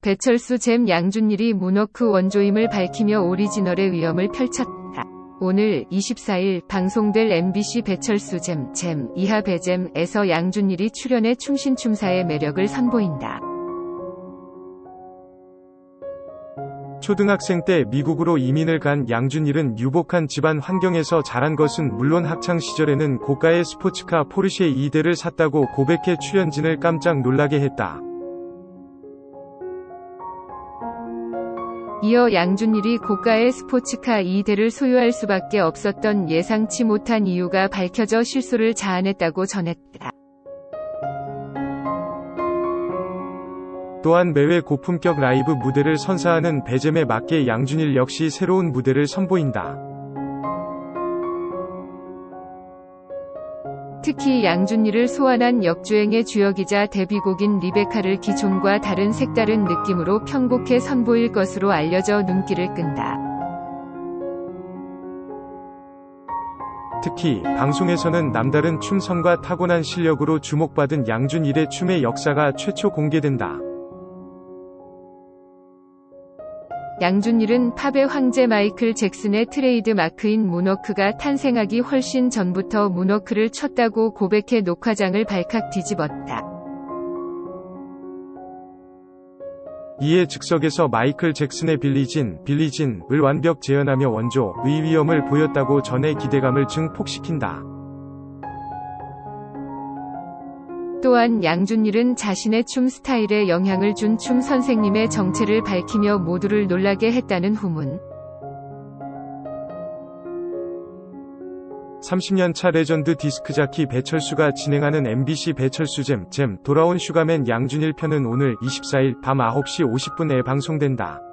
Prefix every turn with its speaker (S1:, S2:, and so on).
S1: 배철수 잼 양준일이 문워크 원조임을 밝히며 오리지널의 위험을 펼쳤다. 오늘 24일 방송될 MBC 배철수 잼, 잼, 이하 배잼에서 양준일이 출연해 춤신춤사의 매력을 선보인다.
S2: 초등학생 때 미국으로 이민을 간 양준일은 유복한 집안 환경에서 자란 것은 물론 학창 시절에는 고가의 스포츠카 포르쉐 2대를 샀다고 고백해 출연진을 깜짝 놀라게 했다.
S1: 이어 양준일이 고가의 스포츠카 2대를 소유할 수밖에 없었던 예상치 못한 이유가 밝혀져 실소를 자아냈다고 전했다.
S2: 또한 매회 고품격 라이브 무대를 선사하는 배잼에 맞게 양준일 역시 새로운 무대를 선보인다.
S1: 특히 양준일을 소환한 역주행의 주역이자 데뷔곡인 리베카를 기존과 다른 색다른 느낌으로 편곡해 선보일 것으로 알려져 눈길을 끈다.
S2: 특히 방송에서는 남다른 춤선과 타고난 실력으로 주목받은 양준일의 춤의 역사가 최초 공개된다.
S1: 양준일은 팝의 황제 마이클 잭슨의 트레이드 마크인 문워크가 탄생하기 훨씬 전부터 문워크를 췄다고 고백해 녹화장을 발칵 뒤집었다.
S2: 이에 즉석에서 마이클 잭슨의 빌리진, 빌리진을 완벽 재현하며 원조 의 위험을 보였다고 전해 기대감을 증폭시킨다.
S1: 또한 양준일은 자신의 춤 스타일에 영향을 준 춤 선생님의 정체를 밝히며 모두를 놀라게 했다는 후문.
S2: 30년 차 레전드 디스크자키 배철수가 진행하는 MBC 배철수 잼, 잼, 돌아온 슈가맨 양준일 편은 오늘 24일 밤 9시 50분에 방송된다.